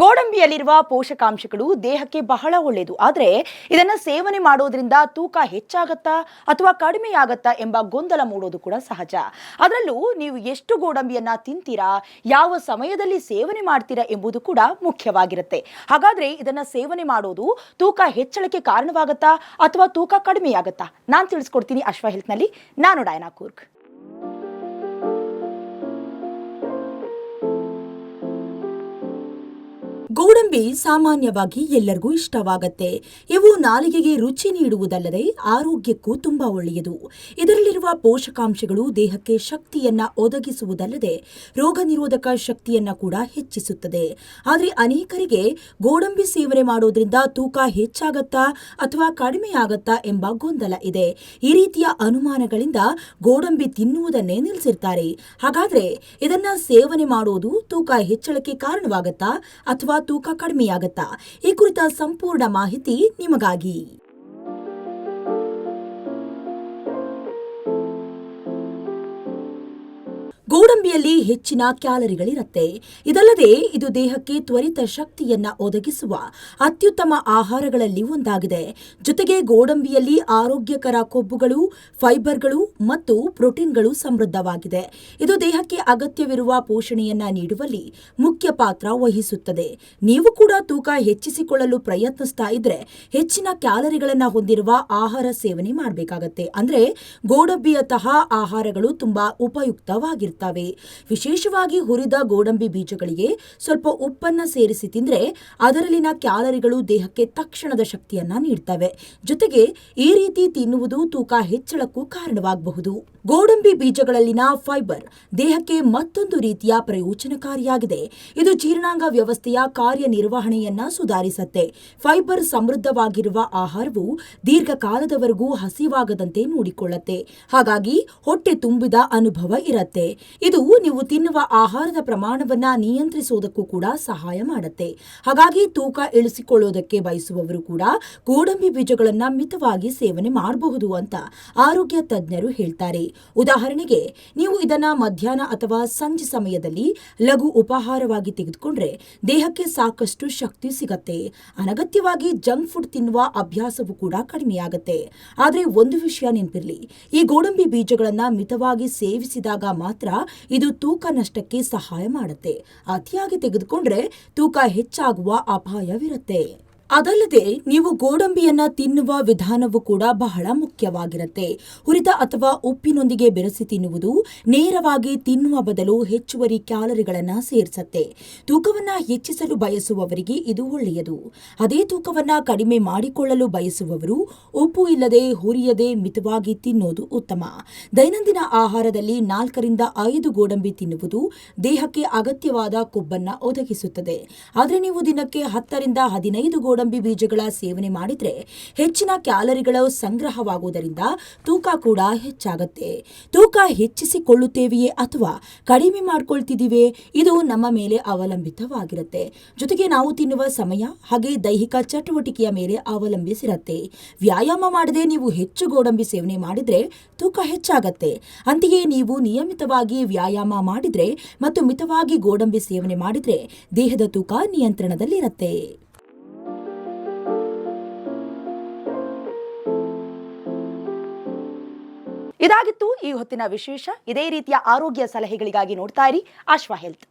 ಗೋಡಂಬಿಯಲ್ಲಿರುವ ಪೋಷಕಾಂಶಗಳು ದೇಹಕ್ಕೆ ಬಹಳ ಒಳ್ಳೆಯದು. ಆದರೆ ಇದನ್ನು ಸೇವನೆ ಮಾಡೋದ್ರಿಂದ ತೂಕ ಹೆಚ್ಚಾಗತ್ತಾ ಅಥವಾ ಕಡಿಮೆಯಾಗತ್ತಾ ಎಂಬ ಗೊಂದಲ ಮೂಡೋದು ಕೂಡ ಸಹಜ. ಅದರಲ್ಲೂ ನೀವು ಎಷ್ಟು ಗೋಡಂಬಿಯನ್ನ ತಿಂತೀರಾ, ಯಾವ ಸಮಯದಲ್ಲಿ ಸೇವನೆ ಮಾಡ್ತೀರಾ ಎಂಬುದು ಕೂಡ ಮುಖ್ಯವಾಗಿರುತ್ತೆ. ಹಾಗಾದ್ರೆ ಇದನ್ನ ಸೇವನೆ ಮಾಡೋದು ತೂಕ ಹೆಚ್ಚಳಕ್ಕೆ ಕಾರಣವಾಗತ್ತಾ ಅಥವಾ ತೂಕ ಕಡಿಮೆಯಾಗತ್ತಾ? ನಾನು ತಿಳಿಸ್ಕೊಡ್ತೀನಿ ಅಶ್ವ ಹೆಲ್ತ್ನಲ್ಲಿ ನಾನು ಡಯನಾ ಕೂರ್ಗ್. ಗೋಡಂಬಿ ಸಾಮಾನ್ಯವಾಗಿ ಎಲ್ಲರಿಗೂ ಇಷ್ಟವಾಗತ್ತೆ. ಇವು ನಾಲಿಗೆಗೆ ರುಚಿ ನೀಡುವುದಲ್ಲದೆ ಆರೋಗ್ಯಕ್ಕೂ ತುಂಬಾ ಒಳ್ಳೆಯದು. ಇದರಲ್ಲಿರುವ ಪೋಷಕಾಂಶಗಳು ದೇಹಕ್ಕೆ ಶಕ್ತಿಯನ್ನ ಒದಗಿಸುವುದಲ್ಲದೆ ರೋಗ ನಿರೋಧಕ ಶಕ್ತಿಯನ್ನ ಕೂಡ ಹೆಚ್ಚಿಸುತ್ತದೆ. ಆದರೆ ಅನೇಕರಿಗೆ ಗೋಡಂಬಿ ಸೇವನೆ ಮಾಡೋದ್ರಿಂದ ತೂಕ ಹೆಚ್ಚಾಗತ್ತಾ ಅಥವಾ ಕಡಿಮೆಯಾಗತ್ತಾ ಎಂಬ ಗೊಂದಲ ಇದೆ. ಈ ರೀತಿಯ ಅನುಮಾನಗಳಿಂದ ಗೋಡಂಬಿ ತಿನ್ನುವುದನ್ನೇ ನಿಲ್ಲಿಸಿರ್ತಾರೆ. ಹಾಗಾದ್ರೆ ಇದನ್ನ ಸೇವನೆ ಮಾಡೋದು ತೂಕ ಹೆಚ್ಚಳಕ್ಕೆ ಕಾರಣವಾಗತ್ತಾ ಅಥವಾ ತೂಕ ಕಡಿಮೆಯಾಗತ್ತಾ? ಈ ಕುರಿತ ಸಂಪೂರ್ಣ ಮಾಹಿತಿ ನಿಮಗಾಗಿ. ಗೋಡಂಬಿಯಲ್ಲಿ ಹೆಚ್ಚಿನ ಕ್ಯಾಲರಿಗಳಿರುತ್ತೆ. ಇದಲ್ಲದೆ ಇದು ದೇಹಕ್ಕೆ ತ್ವರಿತ ಶಕ್ತಿಯನ್ನ ಒದಗಿಸುವ ಅತ್ಯುತ್ತಮ ಆಹಾರಗಳಲ್ಲಿ ಒಂದಾಗಿದೆ. ಜೊತೆಗೆ ಗೋಡಂಬಿಯಲ್ಲಿ ಆರೋಗ್ಯಕರ ಕೊಬ್ಬುಗಳು, ಫೈಬರ್ಗಳು ಮತ್ತು ಪ್ರೋಟೀನ್ಗಳು ಸಮೃದ್ಧವಾಗಿದೆ. ಇದು ದೇಹಕ್ಕೆ ಅಗತ್ಯವಿರುವ ಪೋಷಣೆಯನ್ನ ನೀಡುವಲ್ಲಿ ಮುಖ್ಯ ಪಾತ್ರ ವಹಿಸುತ್ತದೆ. ನೀವು ಕೂಡ ತೂಕ ಹೆಚ್ಚಿಸಿಕೊಳ್ಳಲು ಪ್ರಯತ್ನಿಸ್ತಾ ಇದ್ರೆ ಹೆಚ್ಚಿನ ಕ್ಯಾಲರಿಗಳನ್ನ ಹೊಂದಿರುವ ಆಹಾರ ಸೇವನೆ ಮಾಡಬೇಕಾಗತ್ತೆ. ಅಂದ್ರೆ ಗೋಡಂಬಿಯಂತಹ ಆಹಾರಗಳು ತುಂಬಾ ಉಪಯುಕ್ತವಾಗಿರ್ತವೆ. ವಿಶೇಷವಾಗಿ ಹುರಿದ ಗೋಡಂಬಿ ಬೀಜಗಳಿಗೆ ಸ್ವಲ್ಪ ಉಪ್ಪನ್ನ ಸೇರಿಸಿ ತಿಂದರೆ ಅದರಲ್ಲಿನ ಕ್ಯಾಲರಿಗಳು ದೇಹಕ್ಕೆ ತಕ್ಷಣದ ಶಕ್ತಿಯನ್ನ ನೀಡ್ತವೆ. ಜೊತೆಗೆ ಈ ರೀತಿ ತಿನ್ನುವುದು ತೂಕ ಹೆಚ್ಚಳಕ್ಕೂ ಕಾರಣವಾಗಬಹುದು. ಗೋಡಂಬಿ ಬೀಜಗಳಲ್ಲಿನ ಫೈಬರ್ ದೇಹಕ್ಕೆ ಮತ್ತೊಂದು ರೀತಿಯ ಪ್ರಯೋಜನಕಾರಿಯಾಗಿದೆ. ಇದು ಜೀರ್ಣಾಂಗ ವ್ಯವಸ್ಥೆಯ ಕಾರ್ಯನಿರ್ವಹಣೆಯನ್ನ ಸುಧಾರಿಸುತ್ತೆ. ಫೈಬರ್ ಸಮೃದ್ಧವಾಗಿರುವ ಆಹಾರವು ದೀರ್ಘಕಾಲದವರೆಗೂ ಹಸಿವಾಗದಂತೆ ನೋಡಿಕೊಳ್ಳುತ್ತೆ. ಹಾಗಾಗಿ ಹೊಟ್ಟೆ ತುಂಬಿದ ಅನುಭವ ಇರುತ್ತೆ. ಇದು ನೀವು ತಿನ್ನುವ ಆಹಾರದ ಪ್ರಮಾಣವನ್ನ ನಿಯಂತ್ರಿಸುವುದಕ್ಕೂ ಕೂಡ ಸಹಾಯ ಮಾಡುತ್ತೆ. ಹಾಗಾಗಿ ತೂಕ ಇಳಿಸಿಕೊಳ್ಳೋದಕ್ಕೆ ಬಯಸುವವರು ಕೂಡ ಗೋಡಂಬಿ ಬೀಜಗಳನ್ನ ಮಿತವಾಗಿ ಸೇವನೆ ಮಾಡಬಹುದು ಅಂತ ಆರೋಗ್ಯ ತಜ್ಞರು ಹೇಳ್ತಾರೆ. ಉದಾಹರಣೆಗೆ, ನೀವು ಇದನ್ನ ಮಧ್ಯಾಹ್ನ ಅಥವಾ ಸಂಜೆ ಸಮಯದಲ್ಲಿ ಲಘು ಉಪಾಹಾರವಾಗಿ ತೆಗೆದುಕೊಂಡ್ರೆ ದೇಹಕ್ಕೆ ಸಾಕಷ್ಟು ಶಕ್ತಿ ಸಿಗತ್ತೆ. ಅನಗತ್ಯವಾಗಿ ಜಂಕ್ ಫುಡ್ ತಿನ್ನುವ ಅಭ್ಯಾಸವೂ ಕೂಡ ಕಡಿಮೆಯಾಗುತ್ತೆ. ಆದರೆ ಒಂದು ವಿಷಯ ನೆನಪಿರಲಿ, ಈ ಗೋಡಂಬಿ ಬೀಜಗಳನ್ನ ಮಿತವಾಗಿ ಸೇವಿಸಿದಾಗ ಮಾತ್ರ ಇದು ತೂಕ ನಷ್ಟಕ್ಕೆ ಸಹಾಯ ಮಾಡುತ್ತೆ. ಅತಿಯಾಗಿ ತೆಗೆದುಕೊಂಡ್ರೆ ತೂಕ ಹೆಚ್ಚಾಗುವ ಅಪಾಯವಿರುತ್ತೆ. ಅದಲ್ಲದೆ ನೀವು ಗೋಡಂಬಿಯನ್ನ ತಿನ್ನುವ ವಿಧಾನವು ಕೂಡ ಬಹಳ ಮುಖ್ಯವಾಗಿರುತ್ತೆ. ಹುರಿದ ಅಥವಾ ಉಪ್ಪಿನೊಂದಿಗೆ ಬೆರೆಸಿ ತಿನ್ನುವುದು ನೇರವಾಗಿ ತಿನ್ನುವ ಬದಲು ಹೆಚ್ಚುವರಿ ಕ್ಯಾಲರಿಗಳನ್ನು ಸೇರಿಸುತ್ತೆ. ತೂಕವನ್ನು ಹೆಚ್ಚಿಸಲು ಬಯಸುವವರಿಗೆ ಇದು ಒಳ್ಳೆಯದು. ಅದೇ ತೂಕವನ್ನು ಕಡಿಮೆ ಮಾಡಿಕೊಳ್ಳಲು ಬಯಸುವವರು ಉಪ್ಪು ಇಲ್ಲದೆ ಹುರಿಯದೆ ಮಿತವಾಗಿ ತಿನ್ನೋದು ಉತ್ತಮ. ದೈನಂದಿನ ಆಹಾರದಲ್ಲಿ ನಾಲ್ಕರಿಂದ ಐದು ಗೋಡಂಬಿ ತಿನ್ನುವುದು ದೇಹಕ್ಕೆ ಅಗತ್ಯವಾದ ಕೊಬ್ಬನ್ನ ಒದಗಿಸುತ್ತದೆ. ಆದರೆ ನೀವು ದಿನಕ್ಕೆ ಹತ್ತರಿಂದ ಹದಿನೈದು ಗೋಡಂಬಿ ಬೀಜಗಳ ಸೇವನೆ ಮಾಡಿದರೆ ಹೆಚ್ಚಿನ ಕ್ಯಾಲರಿಗಳು ಸಂಗ್ರಹವಾಗುವುದರಿಂದ ತೂಕ ಕೂಡ ಹೆಚ್ಚಾಗುತ್ತೆ. ತೂಕ ಹೆಚ್ಚಿಸಿಕೊಳ್ಳುತ್ತೇವೆಯೇ ಅಥವಾ ಕಡಿಮೆ ಮಾಡ್ಕೊಳ್ತಿದ್ದೀವಿ? ಇದು ನಮ್ಮ ಮೇಲೆ ಅವಲಂಬಿತವಾಗಿರುತ್ತೆ. ಜೊತೆಗೆ ನಾವು ತಿನ್ನುವ ಸಮಯ ಹಾಗೆ ದೈಹಿಕ ಚಟುವಟಿಕೆಯ ಮೇಲೆ ಅವಲಂಬಿಸಿರುತ್ತೆ. ವ್ಯಾಯಾಮ ಮಾಡದೆ ನೀವು ಹೆಚ್ಚು ಗೋಡಂಬಿ ಸೇವನೆ ಮಾಡಿದರೆ ತೂಕ ಹೆಚ್ಚಾಗತ್ತೆ. ಅಂತೆಯೇ ನೀವು ನಿಯಮಿತವಾಗಿ ವ್ಯಾಯಾಮ ಮಾಡಿದರೆ ಮತ್ತು ಮಿತವಾಗಿ ಗೋಡಂಬಿ ಸೇವನೆ ಮಾಡಿದರೆ ದೇಹದ ತೂಕ ನಿಯಂತ್ರಣದಲ್ಲಿರುತ್ತೆ. ಇದಾಗಿತ್ತು. ಈ ಹೊತ್ತಿನ ವಿಶೇಷ ಇದೇ ರೀತಿಯ ಆರೋಗ್ಯ ಸಲಹೆಗಳಿಗಾಗಿ ನೋಡ್ತಾ ಇರಿ. ಆಶ್ವಾ ಹೆಲ್ತ್.